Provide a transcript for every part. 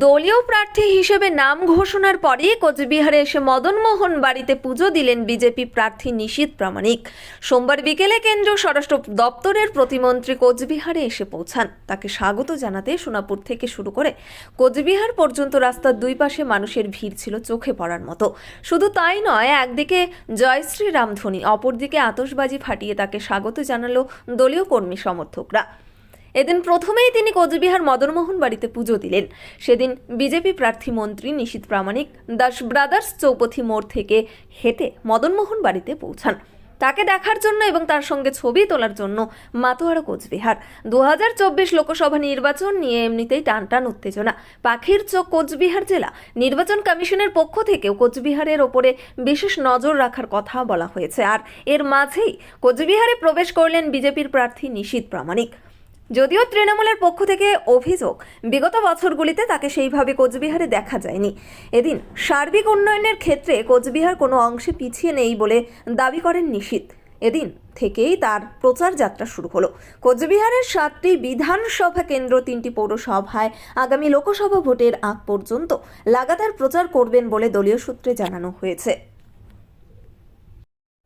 দলীয় প্রার্থী হিসেবে নাম ঘোষণার পরে কোচবিহারে এসে মদনমোহন বাড়িতে পুজো দিলেন বিজেপি প্রার্থী নিশীত প্রামাণিক। সোমবার বিকেলে কেন্দ্রীয় স্বরাষ্ট্র দপ্তরের প্রতিমন্ত্রী কোচবিহারে এসে পৌঁছান। তাকে স্বাগত জানাতে সোনাপুর থেকে শুরু করে কোচবিহার পর্যন্ত রাস্তার দুই পাশে মানুষের ভিড় ছিল চোখে পড়ার মতো। শুধু তাই নয়, একদিকে জয়শ্রী রামধ্বনি অপরদিকে আতশবাজি ফাটিয়ে তাকে স্বাগত জানালো দলীয় কর্মী সমর্থকরা। এদিন প্রথমেই তিনি কোচবিহার মদনমোহন বাড়িতে পুজো দিলেন। সেদিন বিজেপি প্রার্থী মন্ত্রী নিশীত প্রামাণিক দাস ব্রাদার্স চৌপথি মোড় থেকে হেঁটে মদনমোহন বাড়িতে পৌঁছান। তাকে দেখার জন্য এবং তার সঙ্গে ছবি তোলার জন্য মাতোয়ারা কোচবিহার। দু হাজার চব্বিশ লোকসভা নির্বাচন নিয়ে এমনিতেই টান টান উত্তেজনা। পাখির চোখ কোচবিহার জেলা। নির্বাচন কমিশনের পক্ষ থেকেও কোচবিহারের ওপরে বিশেষ নজর রাখার কথা বলা হয়েছে। আর এর মাঝেই কোচবিহারে প্রবেশ করলেন বিজেপির প্রার্থী নিশীত প্রামাণিক। যদিও তৃণমূলের পক্ষ থেকে অভিযোগ, বিগত বছরগুলিতে তাকে সেইভাবে কোচবিহারে দেখা যায়নি। এদিন সার্বিক উন্নয়নের ক্ষেত্রে কোচবিহার কোনো অংশে পিছিয়ে নেই বলে দাবি করেন নিশীত এদিন থেকেই তার প্রচার যাত্রা শুরু হলো। কোচবিহারের সাতটি বিধানসভা কেন্দ্র, তিনটি পৌরসভায় আগামী লোকসভা ভোটের আগ পর্যন্ত লাগাতার প্রচার করবেন বলে দলীয় সূত্রে জানানো হয়েছে।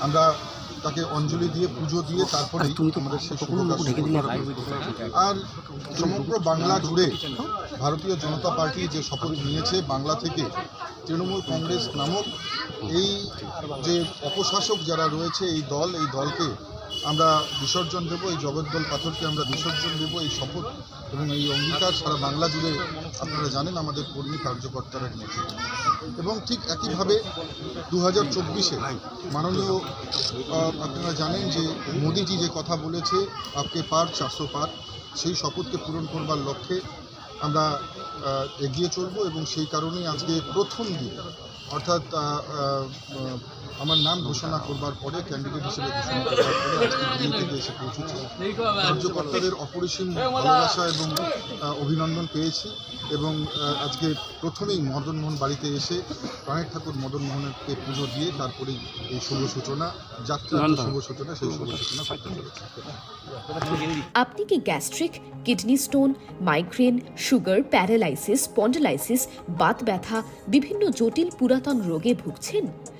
আমরা তাকে অঞ্জলি দিয়ে পুজো দিয়ে তারপরে আমাদের শেষ আর সমগ্র বাংলা জুড়ে ভারতীয় জনতা পার্টি যে শপথ নিয়েছে বাংলা থেকে তৃণমূল কংগ্রেস নামক এই যে অপশাসক যারা রয়েছে এই দল এই দলকে আমরা বিসর্জন দেব, এই জগদ্দল পাথরকে আমরা বিসর্জন দেব, এই শপথ এবং এই অঙ্গীকার সারা বাংলা জুড়ে আপনারা জানেন আমাদের কর্মী কার্যকর্তারা নিয়েছে এবং ঠিক একইভাবে দু হাজার চব্বিশে মাননীয় আপনারা জানেন যে মোদিজি যে কথা বলেছে, আপকে পার চারশো পার, সেই শপথকে পূরণ করবার লক্ষ্যে আমরা এগিয়ে চলব এবং সেই কারণেই আজকে প্রথম দিন, অর্থাৎ আমার নাম ঘোষণা করবার পরে ক্যান্ডিডেট হিসেবে ঘোষণা করবার পরে আজকে দিল্লি থেকে এসে পৌঁছেছি। কার্যকর্তাদের অপরিসীম ভালোবাসা এবং অভিনন্দন পেয়েছি এবং আজকে প্রথমেই মদনমোহন বাড়িতে এসে প্রাণের ঠাকুর মদনমোহনকে পুজো দিয়ে তারপরেই এই শুভ সূচনা, যাত্রার শুভ সূচনা, সেই শুভ সূচনা আপনি কি gastric, kidney stone, migraine, sugar, paralysis spondylosis Baat ব্যথা, বিভিন্ন জটিল পুরাতন রোগে ভুগছেন?